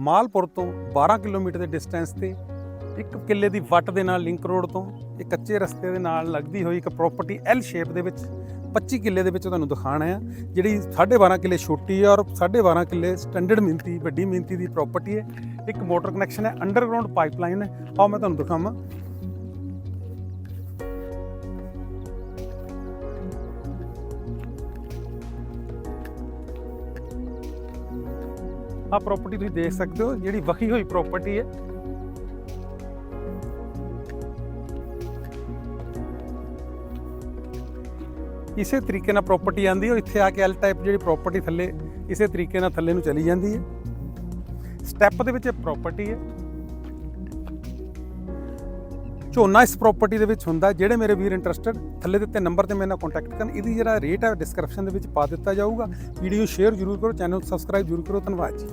ਮਾਲਪੁਰ ਤੋਂ 12 ਕਿਲੋਮੀਟਰ ਦੇ ਡਿਸਟੈਂਸ ਤੇ ਇੱਕ ਕਿੱਲੇ ਦੀ ਵੱਟ ਦੇ ਨਾਲ ਲਿੰਕ ਰੋਡ ਤੋਂ ਇਹ ਕੱਚੇ ਰਸਤੇ ਦੇ ਨਾਲ ਲੱਗਦੀ ਹੋਈ ਇੱਕ ਪ੍ਰਾਪਰਟੀ ਐਲ ਸ਼ੇਪ ਦੇ ਵਿੱਚ 25 ਕਿੱਲੇ ਦੇ ਵਿੱਚ ਤੁਹਾਨੂੰ ਦਿਖਾਣਾ ਹੈ ਜਿਹੜੀ 12.5 ਕਿੱਲੇ ਛੋਟੀ ਹੈ ਔਰ 12.5 ਕਿੱਲੇ ਸਟੈਂਡਰਡ ਮਿੰਤੀ, ਵੱਡੀ ਮਿੰਤੀ ਦੀ ਪ੍ਰਾਪਰਟੀ ਹੈ। ਇੱਕ ਮੋਟਰ ਕਨੈਕਸ਼ਨ ਹੈ ਅੰਡਰਗਰਾਉਂਡ ਪਾਈਪਲਾਈਨ ਹੈ। ਆਓ ਮੈਂ ਤੁਹਾਨੂੰ ਦਿਖਾਵਾਂ। ਆ ਪ੍ਰਾਪਰਟੀ ਤੁਸੀਂ ਦੇਖ ਸਕਦੇ ਹੋ, ਜਿਹੜੀ ਵਖੀ ਹੋਈ ਪ੍ਰਾਪਰਟੀ ਹੈ। ਇਸੇ ਤਰੀਕੇ ਨਾਲ ਪ੍ਰਾਪਰਟੀ ਆਂਦੀ ਹੈ ਇੱਥੇ ਆ ਕੇ ਐਲ ਟਾਈਪ ਜਿਹੜੀ ਪ੍ਰਾਪਰਟੀ ਥੱਲੇ, ਇਸੇ ਤਰੀਕੇ ਨਾਲ ਥੱਲੇ ਨੂੰ ਚਲੀ ਜਾਂਦੀ ਹੈ। ਸਟੈਪ ਦੇ ਵਿੱਚ ਇਹ ਪ੍ਰਾਪਰਟੀ ਹੈ। ਝੋਨਾ ਇਸ ਪ੍ਰਾਪਰਟੀ ਦੇ ਵਿੱਚ ਹੁੰਦਾ ਜਿਹੜੇ ਮੇਰੇ ਵੀਰ ਇੰਟਰਸਟਡ ਥੱਲੇ ਦਿੱਤੇ ਨੰਬਰ ਤੇ ਮੇਰੇ ਨਾਲ ਕੰਟੈਕਟ ਕਰਨ। ਇਹਦੀ ਜਿਹੜਾ ਰੇਟ ਹੈ ਡਿਸਕ੍ਰਿਪਸ਼ਨ ਦੇ ਵਿੱਚ ਪਾ ਦਿੱਤਾ ਜਾਊਗਾ। ਵੀਡੀਓ ਸ਼ੇਅਰ ਜ਼ਰੂਰ ਕਰੋ ਚੈਨਲ ਸਬਸਕ੍ਰਾਈਬ ਜ਼ਰੂਰ ਕਰੋ। ਧੰਨਵਾਦ ਜੀ।